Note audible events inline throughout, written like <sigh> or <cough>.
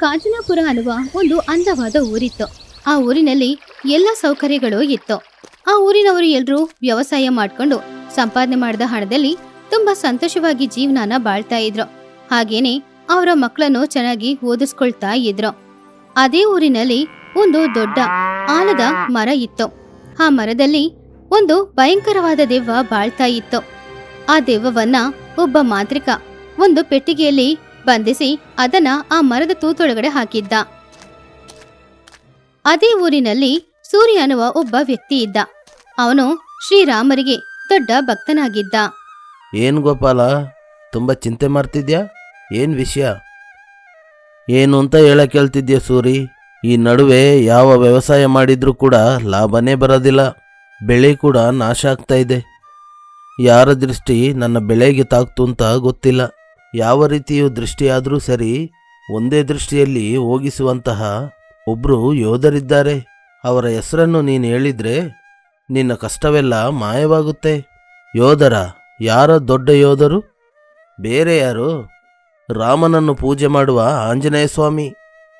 ಕಾಂಚನಾಪುರ ಅನ್ನುವ ಒಂದು ಅಂದವಾದ ಊರಿತ್ತು. ಆ ಊರಿನಲ್ಲಿ ಎಲ್ಲ ಸೌಕರ್ಯಗಳು ಇತ್ತು. ಆ ಊರಿನವರು ಎಲ್ಲರೂ ವ್ಯವಸಾಯ ಮಾಡ್ಕೊಂಡು ಸಂಪಾದನೆ ಮಾಡಿದ ಹಣದಲ್ಲಿ ತುಂಬಾ ಸಂತೋಷವಾಗಿ ಜೀವನಾನ ಬಾಳ್ತಾ ಇದ್ರು. ಹಾಗೇನೆ ಅವರ ಮಕ್ಕಳನ್ನು ಚೆನ್ನಾಗಿ ಓದಿಸ್ಕೊಳ್ತಾ ಇದ್ರು. ಅದೇ ಊರಿನಲ್ಲಿ ಒಂದು ದೊಡ್ಡ ಆಲದ ಮರ ಇತ್ತು. ಆ ಮರದಲ್ಲಿ ಒಂದು ಭಯಂಕರವಾದ ದೆವ್ವ ಬಾಳ್ತಾ ಇತ್ತು. ಆ ದೆವ್ವವನ್ನ ಒಬ್ಬ ಮಾಂತ್ರಿಕ ಒಂದು ಪೆಟ್ಟಿಗೆಯಲ್ಲಿ ಬಂಧಿಸಿ ಅದನ್ನ ಆ ಮರದ ತೂತೊಳಗಡೆ ಹಾಕಿದ್ದ. ಅದೇ ಊರಿನಲ್ಲಿ ಸೂರ್ಯ ಅನ್ನುವ ಒಬ್ಬ ವ್ಯಕ್ತಿ ಇದ್ದ. ಅವನು ಶ್ರೀರಾಮರಿಗೆ ದೊಡ್ಡ ಭಕ್ತನಾಗಿದ್ದ. ಏನು ಗೋಪಾಲ, ತುಂಬಾ ಚಿಂತೆ ಮಾಡ್ತಿದ್ಯಾ? ಏನು ವಿಷಯ? ಏನು ಅಂತ ಹೇಳಕ್ ಹೇಳ್ತಿದ್ಯಾ ಸೂರಿ? ಈ ನಡುವೆ ಯಾವ ವ್ಯವಸಾಯ ಮಾಡಿದ್ರೂ ಕೂಡ ಲಾಭನೇ ಬರೋದಿಲ್ಲ. ಬೆಳೆ ಕೂಡ ನಾಶ ಆಗ್ತಾ ಇದೆ. ಯಾರ ದೃಷ್ಟಿ ನನ್ನ ಬೆಳೆಗೆ ತಾಕ್ತು ಅಂತ ಗೊತ್ತಿಲ್ಲ. ಯಾವ ರೀತಿಯು ದೃಷ್ಟಿಯಾದರೂ ಸರಿ ಒಂದೇ ದೃಷ್ಟಿಯಲ್ಲಿ ಹೋಗಿಸುವಂತಹ ಒಬ್ಬರು ಯೋಧರಿದ್ದಾರೆ. ಅವರ ಹೆಸರನ್ನು ನೀನು ಹೇಳಿದ್ರೆ ನಿನ್ನ ಕಷ್ಟವೆಲ್ಲ ಮಾಯವಾಗುತ್ತೆ. ಯೋಧರ, ಯಾರ ದೊಡ್ಡ ಯೋಧರು? ಬೇರೆ ಯಾರು? ರಾಮನನ್ನು ಪೂಜೆ ಮಾಡುವ ಆಂಜನೇಯ ಸ್ವಾಮಿ.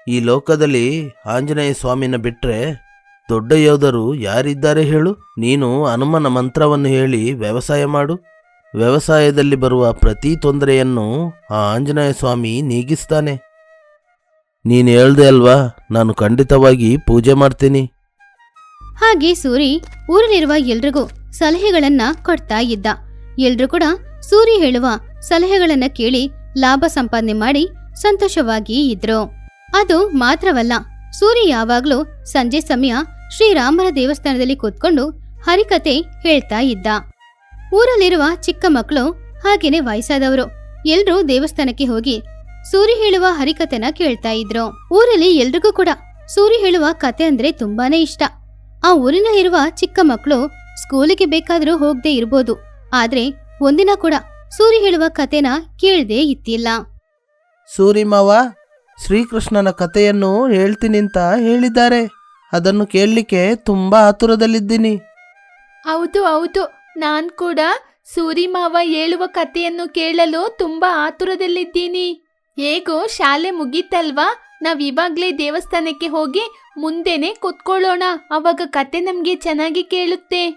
ಈ ಲೋಕದಲ್ಲಿ ಆಂಜನೇಯ ಸ್ವಾಮಿನ ಬಿಟ್ಟರೆ ದೊಡ್ಡ ಯೋಧರು ಯಾರಿದ್ದಾರೆ ಹೇಳು? ನೀನು ಹನುಮನ ಮಂತ್ರವನ್ನು ಹೇಳಿ ವ್ಯವಸಾಯ ಮಾಡು. ವ್ಯವಸಾಯದಲ್ಲಿ ಬರುವ ಪ್ರತಿ ತೊಂದರೆಯನ್ನು ಆ ಆಂಜನೇಯ ಸ್ವಾಮಿ ನೀಗಿಸ್ತಾನೆ. ನೀನು ಹೇಳ್ದೆ ಅಲ್ವಾ, ನಾನು ಖಂಡಿತವಾಗಿ ಪೂಜೆ ಮಾಡ್ತೀನಿ. ಹಾಗೆ ಸೂರಿ ಊರಲ್ಲಿರುವ ಎಲ್ರಿಗೂ ಸಲಹೆಗಳನ್ನ ಕೊಡ್ತಾ ಇದ್ದ. ಎಲ್ರೂ ಕೂಡ ಸೂರಿ ಹೇಳುವ ಸಲಹೆಗಳನ್ನ ಕೇಳಿ ಲಾಭ ಸಂಪಾದನೆ ಮಾಡಿ ಸಂತೋಷವಾಗಿ ಇದ್ರು. ಅದು ಮಾತ್ರವಲ್ಲ, ಸೂರಿ ಯಾವಾಗ್ಲೂ ಸಂಜೆ ಸಮಯ ಶ್ರೀರಾಮರ ದೇವಸ್ಥಾನದಲ್ಲಿ ಕೂತ್ಕೊಂಡು ಹರಿಕತೆ ಹೇಳ್ತಾ ಇದ್ದ. ಊರಲ್ಲಿರುವ ಚಿಕ್ಕ ಮಕ್ಕಳು ಹಾಗೇನೆ ವಯಸ್ಸಾದವರು. ಎಲ್ರೂ ದೇವಸ್ಥಾನಕ್ಕೆ ಹೋಗಿ ಸೂರಿ ಹೇಳುವ ಹರಿಕತೆನ ಕೇಳ್ತಾ ಇದ್ರು. ಊರಲ್ಲಿ ಎಲ್ರಿಗೂ ಕೂಡ ಸೂರಿ ಹೇಳುವ ಕತೆ ಅಂದ್ರೆ ತುಂಬಾನೇ ಇಷ್ಟ. ಆ ಊರಿನಲ್ಲಿರುವ ಚಿಕ್ಕ ಮಕ್ಕಳು ಸ್ಕೂಲಿಗೆ ಬೇಕಾದ್ರೂ ಹೋಗದೆ ಇರ್ಬೋದು. ಆದ್ರೆ ಒಂದಿನ ಕೂಡ ಸೂರಿ ಹೇಳುವ ಕತೆನ ಕೇಳದೆ ಇತ್ತಿಲ್ಲ ಸೂರಿಮಾವ ಶ್ರೀಕೃಷ್ಣನ ಕಥೆಯನ್ನು ಹೇಳ್ತೀನಿ ಅಂತ ಹೇಳಿದ್ದಾರೆ. ಅದನ್ನು ಕೇಳಲಿಕ್ಕೆ ತುಂಬಾ ಆತುರದಲ್ಲಿದ್ದೀನಿ ಹೌದು ಹೌದು. ನಾನ್ ಕೂಡ ಸೂರಿಮಾವ ಹೇಳುವ ಕಥೆಯನ್ನು ಕೇಳಲು ತುಂಬಾ ಆತುರದಲ್ಲಿದ್ದೀನಿ. ಹೇಗೋ ಶಾಲೆ ಮುಗೀತಲ್ವಾ? ನಾವ್ ಇವಾಗ್ಲೇ ದೇವಸ್ಥಾನಕ್ಕೆ ಹೋಗಿ ಮುಂದೆನೆ ಕುತ್ಕೊಳ್ಳೋಣ. ಅವಾಗ ಕತೆ ನಮ್ಗೆ ಚೆನ್ನಾಗಿ ಕೇಳುತ್ತೆ.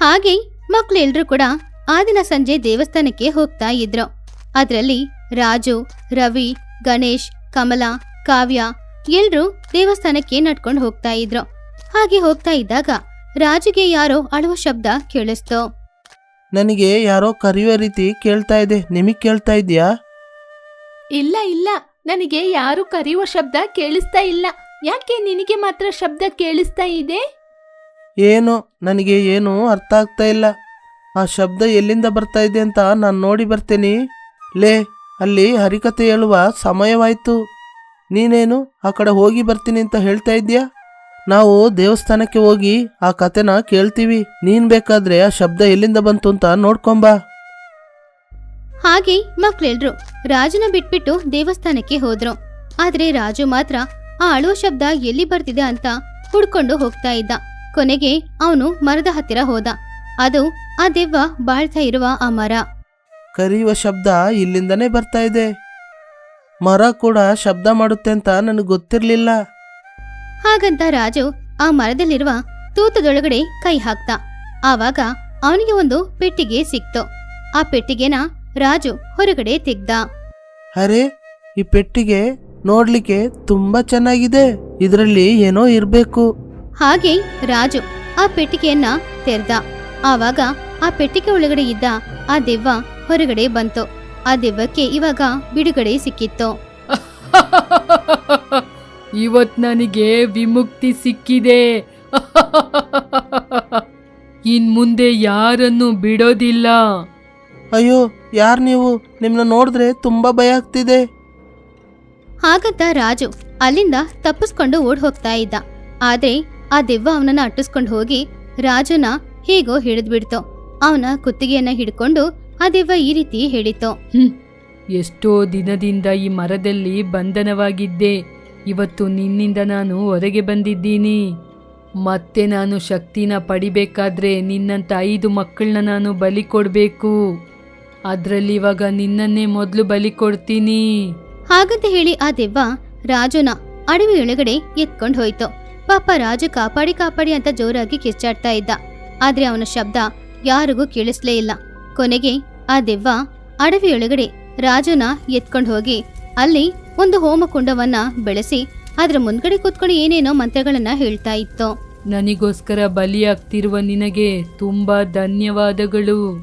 ಹಾಗೆ ಮಕ್ಳೆಲ್ರೂ ಕೂಡ ಆ ದಿನ ಸಂಜೆ ದೇವಸ್ಥಾನಕ್ಕೆ ಹೋಗ್ತಾ ಇದ್ರು. ಅದರಲ್ಲಿ ರಾಜು, ರವಿ, ಗಣೇಶ್, ಕಮಲ, ಕಾವ್ಯ ಎಲ್ರೂ ದೇವಸ್ಥಾನಕ್ಕೆ ನಡ್ಕೊಂಡು ಹೋಗ್ತಾ ಇದ್ರು. ಹಾಗೆ ಹೋಗ್ತಾ ಇದ್ದಾಗ ರಾಜುಗೆ ಯಾರೋ ಅಳುವ ಶಬ್ದ ಕೇಳಿಸ್ತು. ನನಗೆ ಯಾರೋ ಕರೆಯುವ ರೀತಿ ಕೇಳ್ತಾ ಇದೆ. ನಿಮಗ್ ಕೇಳ್ತಾ ಇದೆಯಾ? ಇಲ್ಲ ಇಲ್ಲ. ನನಗೆ ಯಾರು ಕರೆಯುವ ಶಬ್ದ ಕೇಳಿಸ್ತಾ ಇಲ್ಲ. ಯಾಕೆ ನಿನಗೆ ಮಾತ್ರ ಶಬ್ದ ಕೇಳಿಸ್ತಾ ಇದೆ? ಏನು? ನನಗೆ ಏನು ಅರ್ಥ ಆಗ್ತಾ ಇಲ್ಲ. ಆ ಶಬ್ದ ಎಲ್ಲಿಂದ ಬರ್ತಾ ಇದೆ ಅಂತ ನಾನು ನೋಡಿ ಬರ್ತೀನಿ. ಲೇ ಅಲ್ಲಿ ಹರಿಕತೆ ಹೇಳುವ ಸಮಯವಾಯಿತು. ನೀನೇನು ಆ ಕಡೆ ಹೋಗಿ ಬರ್ತೀನಿ ಅಂತ ಹೇಳ್ತಾ ಇದ್ಯಾ? ನಾವು ದೇವಸ್ಥಾನಕ್ಕೆ ಹೋಗಿ ಆ ಕತೆನ ಕೇಳ್ತೀವಿ. ನೀನ್ ಬೇಕಾದ್ರೆ ಆ ಶಬ್ದ ಎಲ್ಲಿಂದ ಬಂತು ಅಂತ ನೋಡ್ಕೊಂಬಾ. ಹಾಗೆ ಮಕ್ಳೆಲ್ರು ರಾಜನ ಬಿಟ್ಬಿಟ್ಟು ದೇವಸ್ಥಾನಕ್ಕೆ ಹೋದ್ರು. ಆದ್ರೆ ರಾಜು ಮಾತ್ರ ಆ ಅಳುವ ಶಬ್ದ ಎಲ್ಲಿ ಬರ್ತಿದೆ ಅಂತ ಹುಡ್ಕೊಂಡು ಹೋಗ್ತಾ ಇದ್ದ. ಕೊನೆಗೆ ಅವನು ಮರದ ಹತ್ತಿರ ಹೋದ. ಅದು ಆ ದೆವ್ವ ಬಾಳ್ತಾ ಇರುವ ಆ ಮರ. ಕರೆಯುವ ಶಬ್ದ ಇಲ್ಲಿಂದನೇ ಬರ್ತಾ ಇದೆ. ಮರ ಕೂಡ ಶಬ್ದ ಮಾಡುತ್ತೆ ಅಂತ ನನಗೆ ಗೊತ್ತಿರಲಿಲ್ಲ. ಹಾಗಂತ ರಾಜು ಆ ಮರದಲ್ಲಿರುವ ತೂತದೊಳಗಡೆ ಕೈ ಹಾಕ್ತ ಆವಾಗ ಅವನಿಗೆ ಒಂದು ಪೆಟ್ಟಿಗೆ ಸಿಕ್ತು. ಆ ಪೆಟ್ಟಿಗೆನ ರಾಜು ಹೊರಗಡೆ ತೆಗ್ದ. ಅರೆ ಈ ಪೆಟ್ಟಿಗೆ ನೋಡ್ಲಿಕ್ಕೆ ತುಂಬಾ ಚೆನ್ನಾಗಿದೆ. ಇದರಲ್ಲಿ ಏನೋ ಇರ್ಬೇಕು. ಹಾಗೆ ರಾಜು ಆ ಪೆಟ್ಟಿಗೆಯನ್ನ ತೆರೆದ. ಆವಾಗ ಆ ಪೆಟ್ಟಿಗೆ ಒಳಗಡೆ ಇದ್ದ ಆ ದೆವ್ವ ಹೊರಗಡೆ ಬಂತು. ಆ ದೆವ್ವಕ್ಕೆ ಇವಾಗ ಬಿಡುಗಡೆ ಸಿಕ್ಕಿತ್ತು. <laughs> ಇವತ್ ನನಗೆ ವಿಮುಕ್ತಿ ಸಿಕ್ಕಿದೆ. <laughs> ಇನ್ ಮುಂದೆ ಯಾರನ್ನು ಬಿಡೋದಿಲ್ಲ. ಅಯ್ಯೋ ಯಾರು ನೀವು? ನಿಮ್ನ ನೋಡಿದ್ರೆ ತುಂಬಾ ಭಯ ಆಗ್ತಿದೆ. ಹಾಗಂತ ರಾಜು ಅಲ್ಲಿಂದ ತಪ್ಪಿಸ್ಕೊಂಡು ಓಡ್ ಹೋಗ್ತಾ ಇದ್ದ. ಆದ್ರೆ ಆ ದೆವ್ವ ಅವನನ್ನ ಅಟ್ಟಿಸ್ಕೊಂಡು ಹೋಗಿ ರಾಜನ ಹೇಗೋ ಹಿಡಿದ್ಬಿಡ್ತು. ಅವನ ಕುತ್ತಿಗೆಯನ್ನ ಹಿಡ್ಕೊಂಡು ಆ ದೆವ್ವ ಈ ರೀತಿ ಹೇಳಿತು ಎಷ್ಟೋ ದಿನದಿಂದ ಈ ಮರದಲ್ಲಿ ಬಂಧನವಾಗಿದ್ದೆ. ಇವತ್ತು ನಿನ್ನಿಂದ ನಾನು ಹೊರಗೆ ಬಂದಿದ್ದೀನಿ. ಮತ್ತೆ ನಾನು ಶಕ್ತಿನ ಪಡಿಬೇಕಾದ್ರೆ ನಿನ್ನಂತ ಐದು ಮಕ್ಕಳನ್ನ ನಾನು ಬಲಿ ಕೊಡಬೇಕು. ಅದರಲ್ಲಿ ಇವಾಗ ನಿನ್ನನ್ನೇ ಮೊದಲು ಬಲಿ ಕೊಡ್ತೀನಿ. ಹಾಗಂತ ಹೇಳಿ ಆ ದೆವ್ವ ರಾಜನ ಅಡವಿ ಒಳಗಡೆ ಎತ್ಕೊಂಡ್ ಹೋಯ್ತು. ಪಾಪ ರಾಜು ಕಾಪಾಡಿ ಕಾಪಾಡಿ ಅಂತ ಜೋರಾಗಿ ಕಿಚ್ಚಾಡ್ತಾ ಇದ್ದ. ಆದ್ರೆ ಅವನ ಶಬ್ದ ಯಾರಿಗೂ ಕೇಳಿಸ್ಲೇ ಇಲ್ಲ. ಕೊನೆಗೆ ಆ ದೆವ್ವ ಅಡವಿಯೊಳಗಡೆ ರಾಜನ ಎತ್ಕೊಂಡು ಹೋಗಿ ಅಲ್ಲಿ ಒಂದು ಹೋಮಕುಂಡವನ್ನ ಬೆಳೆಸಿ ಅದ್ರ ಮುಂದ್ಗಡೆ ಕೂತ್ಕೊಂಡು ಏನೇನೋ ಮಂತ್ರಗಳನ್ನ ಹೇಳ್ತಾ ಇತ್ತು. ನನಗೋಸ್ಕರ ಬಲಿಯಾಗ್ತಿರುವ ನಿನಗೆ ತುಂಬಾ ಧನ್ಯವಾದಗಳು.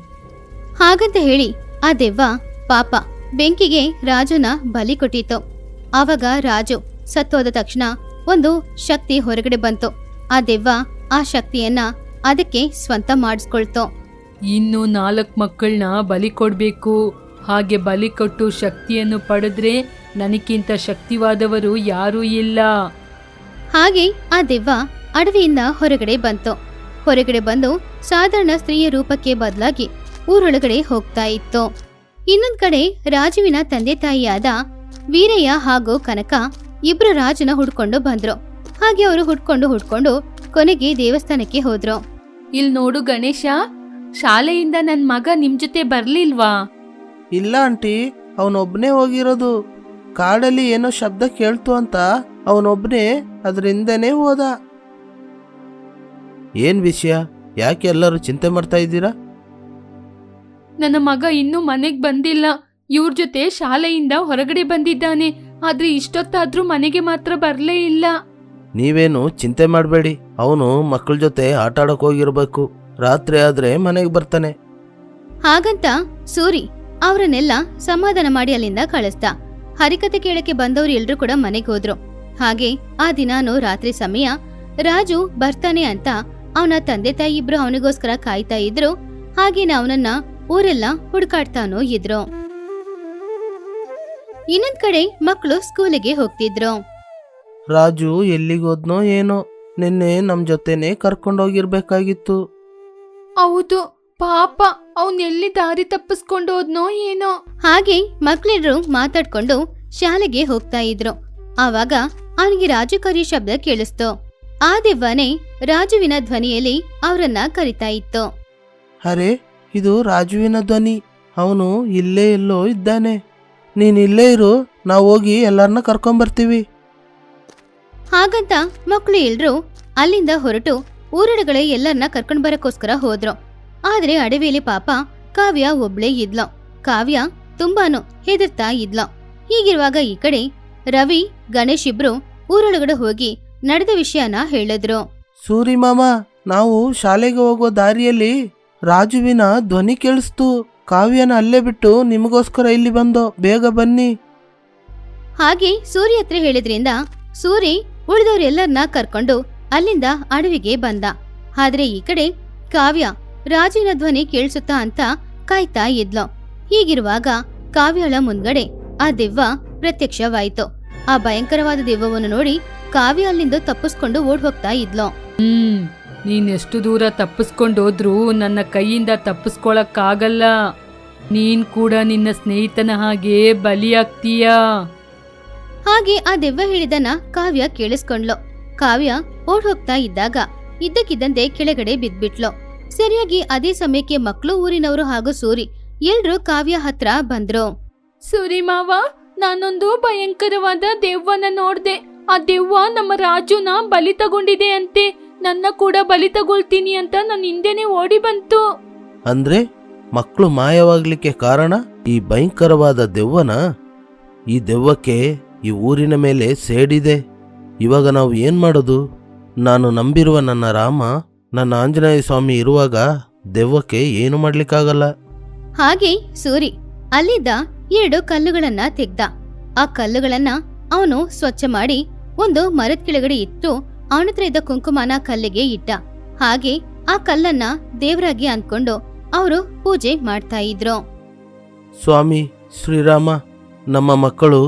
ಹಾಗಂತ ಹೇಳಿ ಆ ದೆವ್ವ ಪಾಪ ಬೆಂಕಿಗೆ ರಾಜುನ ಬಲಿ ಕೊಟ್ಟಿತ್ತು. ಆವಾಗ ರಾಜು ಸತ್ತೋದ ತಕ್ಷಣ ಒಂದು ಶಕ್ತಿ ಹೊರಗಡೆ ಬಂತು. ಆ ದೆವ್ವ ಆ ಶಕ್ತಿಯನ್ನ ಅದಕ್ಕೆ ಸ್ವಂತ ಮಾಡಿಸ್ಕೊಳ್ತು. ಇನ್ನು ನಾಲ್ಕು ಮಕ್ಕಳನ್ನ ಬಲಿ ಕೊಡಬೇಕು. ಹಾಗೆ ಬಲಿ ಕೊಟ್ಟು ಶಕ್ತಿಯನ್ನು ಪಡೆದ್ರೆ ನನಗಿಂತ ಶಕ್ತಿವಾದವರು ಯಾರೂ ಇಲ್ಲ. ಹಾಗೆ ಆ ದೆವ್ವ ಅಡವಿಯಿಂದ ಹೊರಗಡೆ ಬಂತು. ಹೊರಗಡೆ ಬಂದು ಸಾಧಾರಣ ಸ್ತ್ರೀಯ ರೂಪಕ್ಕೆ ಬದಲಾಗಿ ಊರೊಳಗಡೆ ಹೋಗ್ತಾ ಇತ್ತು. ಇನ್ನೊಂದ್ ಕಡೆ ರಾಜುವಿನ ತಂದೆ ತಾಯಿಯಾದ ವೀರಯ್ಯ ಹಾಗೂ ಕನಕ ಇಬ್ರು ರಾಜನ ಹುಡ್ಕೊಂಡು ಬಂದ್ರು. ಹಾಗೆ ಅವರು ಹುಡ್ಕೊಂಡು ಹುಡ್ಕೊಂಡು ಕೊನೆಗೆ ದೇವಸ್ಥಾನಕ್ಕೆ ಹೋದ್ರು. ಇಲ್ ನೋಡು ಗಣೇಶ ಶಾಲೆಯಿಂದ ನನ್ ಮಗ ನಿಮ್ ಜೊತೆ ಬರ್ಲಿಲ್ವಾ? ಇಲ್ಲ ಆಂಟಿ ಅವನೊಬ್ನೇ ಹೋಗಿರೋದು. ಕಾಡಲ್ಲಿ ಏನೋ ಶಬ್ದ ಕೇಳ್ತು ಅಂತ ಅವನೊಬ್ಬನೇ ಅದರಿಂದನೇ ಹೋದ. ಏನ್ ವಿಷಯ? ಯಾಕೆ ಎಲ್ಲರೂ ಚಿಂತೆ ಮಾಡ್ತಾ ಇದ್ದೀರಾ? ನನ್ನ ಮಗ ಇನ್ನೂ ಮನೆಗೆ ಬಂದಿಲ್ಲ. ಇವ್ರ ಜೊತೆ ಶಾಲೆಯಿಂದ ಹೊರಗಡೆ ಬಂದಿದ್ದಾನೆ. ಆದ್ರೆ ಇಷ್ಟೊತ್ತಾದ್ರೂ ಮನೆಗೆ ಮಾತ್ರ ಬರಲೇ ಇಲ್ಲ. ನೀವೇನು ಚಿಂತೆ ಮಾಡಬೇಡಿ. ಅವನು ಮಕ್ಕಳ ಜೊತೆ ಆಟ ಆಡಕ್ ಹೋಗಿರ್ಬೇಕು. ರಾತ್ರಿ ಆದ್ರೆ ಮನೆಗೆ ಬರ್ತಾನೆ. ಹಾಗಂತ ಸೂರಿ ಅವರನ್ನೆಲ್ಲ ಸಮಾಧಾನ ಮಾಡಿ ಅಲ್ಲಿಂದ ಕಳಿಸ್ದ. ಹರಿಕತೆ ಕೇಳಕ್ಕೆ ಬಂದವರು ಎಲ್ಲರೂ ಕೂಡ ಮನೆಗೆ ಹೋದ್ರು. ಹಾಗೆ ಆ ದಿನಾನು ರಾತ್ರಿ ಸಮಯ ರಾಜು ಬರ್ತಾನೆ ಅಂತ ಅವನ ತಂದೆ ತಾಯಿ ಇಬ್ರು ಅವನಿಗೋಸ್ಕರ ಕಾಯ್ತಾ ಇದ್ರು. ಹಾಗೇನೆ ಅವನನ್ನ ಊರೆಲ್ಲ ಹುಡ್ಕಾಡ್ತಾನೋ ಇದ್ರು. ಇನ್ನೊಂದ್ ಕಡೆ ಮಕ್ಕಳು ಸ್ಕೂಲಿಗೆ ಹೋಗ್ತಿದ್ರು. ರಾಜು ಎಲ್ಲಿಗೋದ್ನೋ ಏನೋ ನಿನ್ನೆ ನಮ್ ಜೊತೆನೆ ಕರ್ಕೊಂಡೋಗಿರ್ಬೇಕಾಗಿತ್ತು. ಹೌದು ಪಾಪ. ಅವನ್ ಎಲ್ಲಿ ದಾರಿ ತಪ್ಪಿಸ್ಕೊಂಡು ಹೋದ್ನೋ ಏನೋ. ಹಾಗೆ ಮಕ್ಳೆಲ್ರು ಮಾತಾಡ್ಕೊಂಡು ಶಾಲೆಗೆ ಹೋಗ್ತಾ ಇದ್ರು. ಆವಾಗ ಅವನಿಗೆ ರಾಜು ಕರಿ ಶಬ್ದ ಕೇಳಿಸ್ತು. ಆ ದೆವ್ವನೇ ರಾಜುವಿನ ಧ್ವನಿಯಲ್ಲಿ ಅವರನ್ನ ಕರಿತಾ ಇತ್ತು. ಅರೆ ಇದು ರಾಜುವಿನ ಧ್ವನಿ. ಅವನು ಇಲ್ಲೇ ಎಲ್ಲೋ ಇದ್ದಾನೆ. ನೀನ್ ಇಲ್ಲೇ ಇರು ನಾವು ಹೋಗಿ ಎಲ್ಲರನ್ನ ಕರ್ಕೊಂಬರ್ತೀವಿ. ಹಾಗಂತ ಮಕ್ಕಳು ಎಲ್ರು ಅಲ್ಲಿಂದ ಹೊರಟು ಊರಡುಗಳೇ ಎಲ್ಲರನ್ನ ಕರ್ಕೊಂಡ್ ಬರಕ್ಕೋಸ್ಕರ ಹೋದ್ರು. ಆದ್ರೆ ಅಡವಿಲಿ ಪಾಪ ಕಾವ್ಯ ಒಬ್ಳೇ ಇದ್ಲ. ಕಾವ್ಯ ತುಂಬಾನು ಹೆದರ್ತಾ ಇದ್ಲ. ಹೀಗಿರುವಾಗ ಈ ಕಡೆ ರವಿ ಗಣೇಶ್ ಇಬ್ರು ಊರೊಳಗಡೆ ಹೋಗಿ ನಡೆದ ವಿಷಯನ ಹೇಳಿದ್ರು. ಸೂರಿ ಮಾಮ ನಾವು ಶಾಲೆಗೆ ಹೋಗೋ ದಾರಿಯಲ್ಲಿ ರಾಜುವಿನ ಧ್ವನಿ ಕೇಳಿಸ್ತು. ಕಾವ್ಯನ ಅಲ್ಲೇ ಬಿಟ್ಟು ನಿಮಗೋಸ್ಕರ ಇಲ್ಲಿ ಬಂದೋ ಬೇಗ ಬನ್ನಿ. ಹಾಗೆ ಸೂರಿ ಹತ್ರ ಹೇಳಿದ್ರಿಂದ ಸೂರಿ ಉಳಿದವರೆಲ್ಲರನ್ನ ಕರ್ಕೊಂಡು ಅಲ್ಲಿಂದ ಅಡವಿಗೆ ಬಂದ. ಆದ್ರೆ ಈ ಕಡೆ ಕಾವ್ಯ ರಾಜುವಿನ ಧ್ವನಿ ಕೇಳಿಸುತ್ತಾ ಅಂತ ಕಾಯ್ತಾ ಇದ್ಲು. ಹೀಗಿರುವಾಗ ಕಾವ್ಯಳ ಮುಂದ್ಗಡೆ ಆ ದೆವ್ವ ಪ್ರತ್ಯಕ್ಷವಾಯಿತು. ಆ ಭಯಂಕರವಾದ ದೆವ್ವವನ್ನು ನೋಡಿ ಕಾವ್ಯ ಅಲ್ಲಿಂದ ತಪ್ಪಿಸ್ಕೊಂಡು ಓಡ್ ಹೋಗ್ತಾ ಇದ್ಲು. ಹ್ಮ್ ನೀನ್ ಎಷ್ಟು ದೂರ ತಪ್ಪಿಸ್ಕೊಂಡೋದ್ರೂ ನನ್ನ ಕೈಯಿಂದ ತಪ್ಪಿಸ್ಕೊಳಕ್ಕಾಗಲ್ಲ. ನೀನ್ ಕೂಡ ನಿನ್ನ ಸ್ನೇಹಿತನ ಹಾಗೆ ಬಲಿಯಾಗ್ತೀಯ? ಹಾಗೆ ಆ ದೆವ್ವ ಹೇಳಿದನ ಕಾವ್ಯ ಕೇಳಿಸ್ಕೊಂಡ್ಲು. ಕಾವ್ಯ ಓಡ್ ಹೋಗ್ತಾ ಇದ್ದಾಗ ಇದ್ದಕ್ಕಿದ್ದಂತೆ ಕೆಳಗಡೆ ಬಿದ್ಬಿಟ್ಲು. ಸರಿಯಾಗಿ ಅದೇ ಸಮಯಕ್ಕೆ ಮಕ್ಕಳು ಊರಿನವರು ಹಾಗೂ ಸೂರಿ ಎಲ್ರೂ ಕಾವ್ಯ ಹತ್ರ ಬಂದ್ರು. ಸೂರಿ ಮಾವ ನಾನೊಂದು ಭಯಂಕರವಾದ ದೆವ್ವನ ನೋಡ್ದೆ. ಆ ದೆವ್ವ ನಮ್ಮ ರಾಜುನ ಬಲಿ ತಗೊಂಡಿದೆ ಅಂತೆ. ನನ್ನ ಕೂಡ ಬಲಿ ತಗೊಳ್ತೀನಿ ಅಂತ ನನ್ನ ಹಿಂದೆನೆ ಓಡಿ ಬಂತು. ಅಂದ್ರೆ ಮಕ್ಕಳು ಮಾಯವಾಗ್ಲಿಕ್ಕೆ ಕಾರಣ ಈ ಭಯಂಕರವಾದ ದೆವ್ವನ? ಈ ದೆವ್ವಕ್ಕೆ ಈ ಊರಿನ ಮೇಲೆ ಸೇಡಿದೆ. ಇವಾಗ ನಾವು ಏನ್ ಮಾಡೋದು? ನಾನು ನಂಬಿರುವ ನನ್ನ ರಾಮ ನನ್ನ ಆಂಜನೇಯ ಸ್ವಾಮಿ ಇರುವಾಗ ದೆವ್ವಕ್ಕೆ ಏನು ಮಾಡ್ಲಿಕ್ಕಾಗಲ್ಲ? ಹಾಗೆ ಸೂರಿ ಅಲ್ಲಿದ್ದ ಎರಡು ಕಲ್ಲುಗಳನ್ನ ತೆಗ್ದ. ಆ ಕಲ್ಲುಗಳನ್ನ ಅವನು ಸ್ವಚ್ಛ ಮಾಡಿ ಒಂದು ಮರದ ಕೆಳಗಡೆ ಇಟ್ಟು ಅವನತ್ರ ಇದ್ದ ಕುಂಕುಮನ ಕಲ್ಲಿಗೆ ಇಟ್ಟ. ಹಾಗೆ ಆ ಕಲ್ಲನ್ನ ದೇವರಾಗಿ ಅನ್ಕೊಂಡು ಅವರು ಪೂಜೆ ಮಾಡ್ತಾ ಇದ್ರು. ಸ್ವಾಮಿ ಶ್ರೀರಾಮ ನಮ್ಮ ಮಕ್ಕಳು